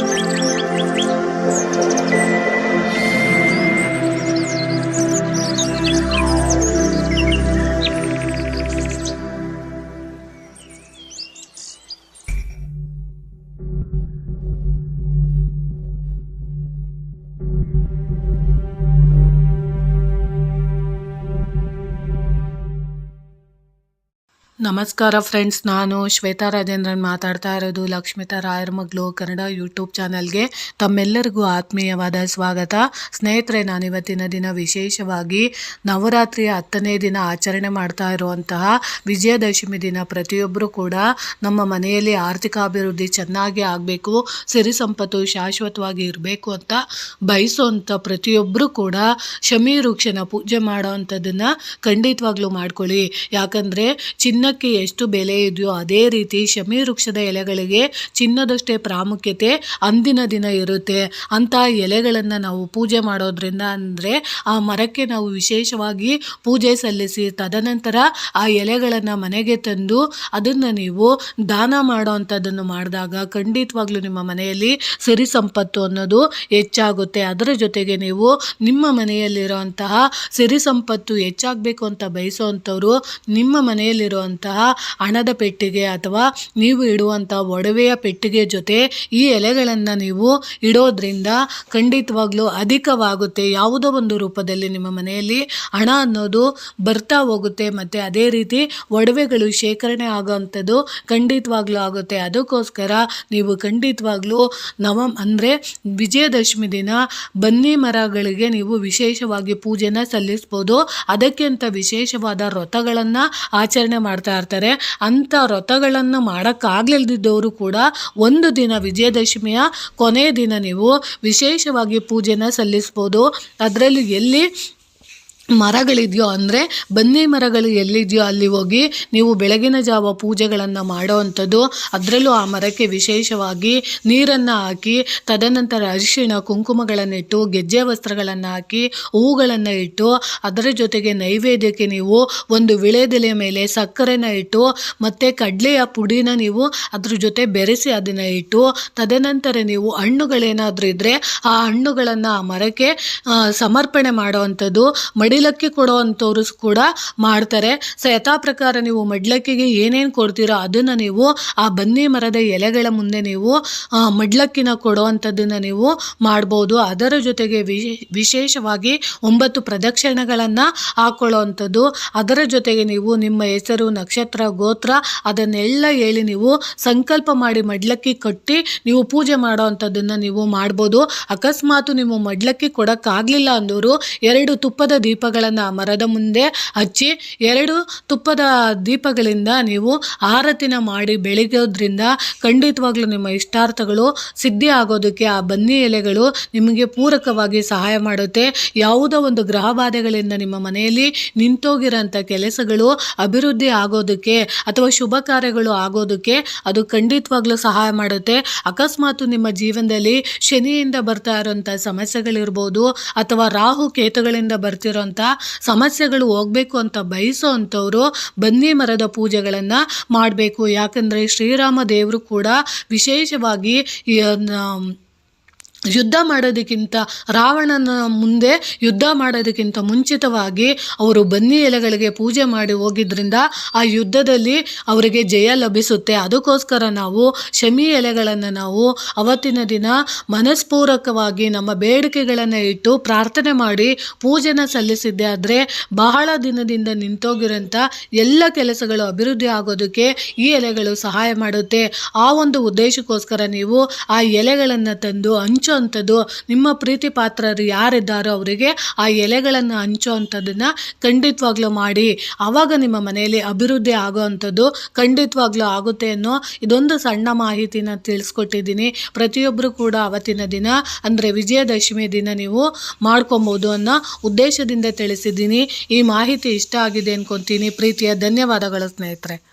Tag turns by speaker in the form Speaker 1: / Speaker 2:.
Speaker 1: Thank you. ನಮಸ್ಕಾರ friends, ನಾನು ಶ್ವೇತಾ ರಾಜೇಂದ್ರನ್ ಮಾತಾಡ್ತಾ ಇರೋದು ಲಕ್ಷ್ಮಿತಾ ರಾಯರ ಮಗಳು ಕನ್ನಡ ಯೂಟ್ಯೂಬ್ ಚಾನಲ್ಗೆ. ತಮ್ಮೆಲ್ಲರಿಗೂ ಆತ್ಮೀಯವಾದ ಸ್ವಾಗತ. ಸ್ನೇಹಿತರೆ ನಾನು ಇವತ್ತಿನ ದಿನ ವಿಶೇಷವಾಗಿ ನವರಾತ್ರಿಯ ಹತ್ತನೇ ದಿನ ಆಚರಣೆ ಮಾಡ್ತಾ ಇರುವಂತಹ ವಿಜಯದಶಮಿ ದಿನ ಪ್ರತಿಯೊಬ್ಬರು ಕೂಡ ನಮ್ಮ ಮನೆಯಲ್ಲಿ ಆರ್ಥಿಕ ಅಭಿವೃದ್ಧಿ ಚೆನ್ನಾಗಿ ಆಗಬೇಕು, ಸಿರಿ ಸಂಪತ್ತು ಶಾಶ್ವತವಾಗಿ ಇರಬೇಕು ಅಂತ ಬಯಸುವಂಥ ಪ್ರತಿಯೊಬ್ಬರು ಕೂಡ ಶಮಿ ವೃಕ್ಷನ ಪೂಜೆ ಮಾಡೋ ಅಂಥದ್ದನ್ನು ಖಂಡಿತವಾಗ್ಲೂ ಮಾಡ್ಕೊಳ್ಳಿ. ಯಾಕಂದರೆ ಚಿನ್ನಕ್ಕೆ ಎಷ್ಟು ಬೆಲೆ ಇದೆಯೋ ಅದೇ ರೀತಿ ಶಮಿ ವೃಕ್ಷದ ಎಲೆಗಳಿಗೆ ಚಿನ್ನದಷ್ಟೇ ಪ್ರಾಮುಖ್ಯತೆ ಅಂದಿನ ದಿನ ಇರುತ್ತೆ. ಅಂಥ ಎಲೆಗಳನ್ನು ನಾವು ಪೂಜೆ ಮಾಡೋದ್ರಿಂದ ಅಂದರೆ ಆ ಮರಕ್ಕೆ ನಾವು ವಿಶೇಷವಾಗಿ ಪೂಜೆ ಸಲ್ಲಿಸಿ ತದನಂತರ ಆ ಎಲೆಗಳನ್ನು ಮನೆಗೆ ತಂದು ಅದನ್ನು ನೀವು ದಾನ ಮಾಡೋ ಅಂಥದ್ದನ್ನು ಮಾಡಿದಾಗ ಖಂಡಿತವಾಗ್ಲೂ ನಿಮ್ಮ ಮನೆಯಲ್ಲಿ ಸಿರಿ ಸಂಪತ್ತು ಅನ್ನೋದು ಹೆಚ್ಚಾಗುತ್ತೆ. ಅದರ ಜೊತೆಗೆ ನೀವು ನಿಮ್ಮ ಮನೆಯಲ್ಲಿರುವಂತಹ ಸಿರಿ ಸಂಪತ್ತು ಹೆಚ್ಚಾಗಬೇಕು ಅಂತ ಬಯಸುವಂಥವ್ರು ನಿಮ್ಮ ಮನೆಯಲ್ಲಿರುವಂತಹ ಹಣದ ಪೆಟ್ಟಿಗೆ ಅಥವಾ ನೀವು ಇಡುವಂಥ ಒಡವೆಯ ಪೆಟ್ಟಿಗೆ ಜೊತೆ ಈ ಎಲೆಗಳನ್ನು ನೀವು ಇಡೋದ್ರಿಂದ ಖಂಡಿತವಾಗ್ಲೂ ಅಧಿಕವಾಗುತ್ತೆ. ಯಾವುದೋ ಒಂದು ರೂಪದಲ್ಲಿ ನಿಮ್ಮ ಮನೆಯಲ್ಲಿ ಹಣ ಅನ್ನೋದು ಬರ್ತಾ ಹೋಗುತ್ತೆ. ಮತ್ತು ಅದೇ ರೀತಿ ಒಡವೆಗಳು ಶೇಖರಣೆ ಆಗೋವಂಥದ್ದು ಖಂಡಿತವಾಗ್ಲೂ ಆಗುತ್ತೆ. ಅದಕ್ಕೋಸ್ಕರ ನೀವು ಖಂಡಿತವಾಗ್ಲೂ ನವ ಅಂದರೆ ವಿಜಯದಶಮಿ ದಿನ ಬನ್ನಿ ಮರಗಳಿಗೆ ನೀವು ವಿಶೇಷವಾಗಿ ಪೂಜೆನ ಸಲ್ಲಿಸ್ಬೋದು. ಅದಕ್ಕಿಂತ ವಿಶೇಷವಾದ ರಥಗಳನ್ನು ಆಚರಣೆ ಮಾಡ್ತಾ ಇರ್ತಾರೆ, ಅಂಥ ವ್ರತಗಳನ್ನು ಮಾಡೋಕ್ಕಾಗ್ಲಿಲ್ದಿದ್ದವರು ಕೂಡ ಒಂದು ದಿನ ವಿಜಯದಶಮಿಯ ಕೊನೆಯ ದಿನ ನೀವು ವಿಶೇಷವಾಗಿ ಪೂಜೆನ ಸಲ್ಲಿಸ್ಬೋದು. ಅದರಲ್ಲಿ ಎಲ್ಲಿ ಮರಗಳಿದೆಯೋ, ಅಂದರೆ ಬನ್ನಿ ಮರಗಳು ಎಲ್ಲಿದೆಯೋ ಅಲ್ಲಿ ಹೋಗಿ ನೀವು ಬೆಳಗಿನ ಜಾವ ಪೂಜೆಗಳನ್ನು ಮಾಡೋವಂಥದ್ದು ಅದರಲ್ಲೂ ಆ ಮರಕ್ಕೆ ವಿಶೇಷವಾಗಿ ನೀರನ್ನು ಹಾಕಿ, ತದನಂತರ ಅರಿಶಿಣ ಕುಂಕುಮಗಳನ್ನಿಟ್ಟು ಗೆಜ್ಜೆ ವಸ್ತ್ರಗಳನ್ನು ಹಾಕಿ, ಹೂಗಳನ್ನು ಇಟ್ಟು, ಅದರ ಜೊತೆಗೆ ನೈವೇದ್ಯಕ್ಕೆ ನೀವು ಒಂದು ವಿಳೆದೆಲೆ ಮೇಲೆ ಸಕ್ಕರೆನ ಇಟ್ಟು, ಮತ್ತು ಕಡಲೆಯ ಪುಡಿನ ನೀವು ಅದ್ರ ಜೊತೆ ಬೆರೆಸಿ ಅದನ್ನು ಇಟ್ಟು, ತದನಂತರ ನೀವು ಹಣ್ಣುಗಳೇನಾದರೂ ಇದ್ದರೆ ಆ ಹಣ್ಣುಗಳನ್ನು ಆ ಮರಕ್ಕೆ ಸಮರ್ಪಣೆ ಮಾಡೋವಂಥದ್ದು ಮಡಿಲಕ್ಕಿ ಕೊಡೋವಂಥವ್ರು ಕೂಡ ಮಾಡ್ತಾರೆ. ಸೊ ಯಥಾ ಪ್ರಕಾರ ನೀವು ಮಡ್ಲಕ್ಕಿಗೆ ಏನೇನು ಕೊಡ್ತೀರೋ ಅದನ್ನು ನೀವು ಆ ಬನ್ನಿ ಮರದ ಎಲೆಗಳ ಮುಂದೆ ನೀವು ಮಡ್ಲಕ್ಕಿನ ಕೊಡುವಂಥದ್ದನ್ನು ನೀವು ಮಾಡ್ಬೋದು. ಅದರ ಜೊತೆಗೆ ವಿಶೇ- ವಿಶೇಷವಾಗಿ ಒಂಬತ್ತು ಪ್ರದಕ್ಷಿಣೆಗಳನ್ನು ಹಾಕ್ಕೊಳ್ಳೋವಂಥದ್ದು ಅದರ ಜೊತೆಗೆ ನೀವು ನಿಮ್ಮ ಹೆಸರು, ನಕ್ಷತ್ರ, ಗೋತ್ರ ಅದನ್ನೆಲ್ಲ ಹೇಳಿ ನೀವು ಸಂಕಲ್ಪ ಮಾಡಿ ಮಡ್ಲಕ್ಕಿ ಕಟ್ಟಿ ನೀವು ಪೂಜೆ ಮಾಡೋವಂಥದ್ದನ್ನು ನೀವು ಮಾಡ್ಬೋದು. ಅಕಸ್ಮಾತ್ ನೀವು ಮಡ್ಲಕ್ಕಿ ಕೊಡೋಕ್ಕಾಗಲಿಲ್ಲ ಅಂದವರು ಎರಡು ತುಪ್ಪದ ದೀಪಗಳನ್ನು ಮರದ ಮುಂದೆ ಹಚ್ಚಿ ಎರಡು ತುಪ್ಪದ ದೀಪಗಳಿಂದ ನೀವು ಆರತಿನ ಮಾಡಿ ಬೆಳಗೋದ್ರಿಂದ ಖಂಡಿತವಾಗ್ಲೂ ನಿಮ್ಮ ಇಷ್ಟಾರ್ಥಗಳು ಸಿದ್ಧಿ ಆಗೋದಕ್ಕೆ ಆ ಬನ್ನಿ ಎಲೆಗಳು ನಿಮಗೆ ಪೂರಕವಾಗಿ ಸಹಾಯ ಮಾಡುತ್ತೆ. ಯಾವುದೋ ಒಂದು ಗ್ರಹ ನಿಮ್ಮ ಮನೆಯಲ್ಲಿ ನಿಂತೋಗಿರೋಂಥ ಕೆಲಸಗಳು ಅಭಿವೃದ್ಧಿ ಆಗೋದಕ್ಕೆ ಅಥವಾ ಶುಭ ಕಾರ್ಯಗಳು ಆಗೋದಕ್ಕೆ ಅದು ಖಂಡಿತವಾಗ್ಲೂ ಸಹಾಯ ಮಾಡುತ್ತೆ. ಅಕಸ್ಮಾತ್ ನಿಮ್ಮ ಜೀವನದಲ್ಲಿ ಶನಿಯಿಂದ ಬರ್ತಾ ಇರೋಂಥ ಸಮಸ್ಯೆಗಳಿರ್ಬೋದು ಅಥವಾ ರಾಹು ಕೇತುಗಳಿಂದ ಬರ್ತಿರೋಂಥ ಸಮಸ್ಯೆಗಳು ಹೋಗಬೇಕು ಅಂತ ಬಯಸೋ ಅಂಥವರು ಬನ್ನಿ ಮರದ ಪೂಜೆಗಳನ್ನು ಮಾಡಬೇಕು. ಯಾಕಂದರೆ ಶ್ರೀರಾಮ ದೇವರು ಕೂಡ ವಿಶೇಷವಾಗಿ ಯುದ್ಧ ಮಾಡೋದಕ್ಕಿಂತ ರಾವಣನ ಮುಂದೆ ಯುದ್ಧ ಮಾಡೋದಕ್ಕಿಂತ ಮುಂಚಿತವಾಗಿ ಅವರು ಬನ್ನಿ ಎಲೆಗಳಿಗೆ ಪೂಜೆ ಮಾಡಿ ಹೋಗಿದ್ದರಿಂದ ಆ ಯುದ್ಧದಲ್ಲಿ ಅವರಿಗೆ ಜಯ ಲಭಿಸುತ್ತೆ. ಅದಕ್ಕೋಸ್ಕರ ನಾವು ಶಮಿ ಎಲೆಗಳನ್ನು ನಾವು ಅವತ್ತಿನ ದಿನ ಮನಸ್ಪೂರ್ವಕವಾಗಿ ನಮ್ಮ ಬೇಡಿಕೆಗಳನ್ನು ಇಟ್ಟು ಪ್ರಾರ್ಥನೆ ಮಾಡಿ ಪೂಜೆನ ಸಲ್ಲಿಸಿದ್ದೆ. ಆದರೆ ಬಹಳ ದಿನದಿಂದ ನಿಂತೋಗಿರೋಂಥ ಎಲ್ಲ ಕೆಲಸಗಳು ಅಭಿವೃದ್ಧಿ ಆಗೋದಕ್ಕೆ ಈ ಎಲೆಗಳು ಸಹಾಯ ಮಾಡುತ್ತೆ. ಆ ಒಂದು ಉದ್ದೇಶಕ್ಕೋಸ್ಕರ ನೀವು ಆ ಎಲೆಗಳನ್ನು ತಂದು ಹಂಚೋ ಅಂಥದ್ದು ನಿಮ್ಮ ಪ್ರೀತಿ ಪಾತ್ರರು ಯಾರಿದ್ದಾರೋ ಅವರಿಗೆ ಆ ಎಲೆಗಳನ್ನು ಹಂಚುವಂಥದ್ದನ್ನು ಖಂಡಿತವಾಗ್ಲೂ ಮಾಡಿ. ಆವಾಗ ನಿಮ್ಮ ಮನೆಯಲ್ಲಿ ಅಭಿವೃದ್ಧಿ ಆಗೋ ಅಂಥದ್ದು ಖಂಡಿತವಾಗ್ಲೂ ಆಗುತ್ತೆ ಅನ್ನೋ ಇದೊಂದು ಸಣ್ಣ ಮಾಹಿತಿನ ತಿಳಿಸ್ಕೊಟ್ಟಿದ್ದೀನಿ. ಪ್ರತಿಯೊಬ್ಬರು ಕೂಡ ಅವತ್ತಿನ ದಿನ, ಅಂದರೆ ವಿಜಯದಶಮಿ ದಿನ ನೀವು ಮಾಡ್ಕೊಬೋದು ಅನ್ನೋ ಉದ್ದೇಶದಿಂದ ತಿಳಿಸಿದ್ದೀನಿ. ಈ ಮಾಹಿತಿ ಇಷ್ಟ ಆಗಿದೆ ಅನ್ಕೊತೀನಿ. ಪ್ರೀತಿಯ ಧನ್ಯವಾದಗಳು ಸ್ನೇಹಿತರೆ.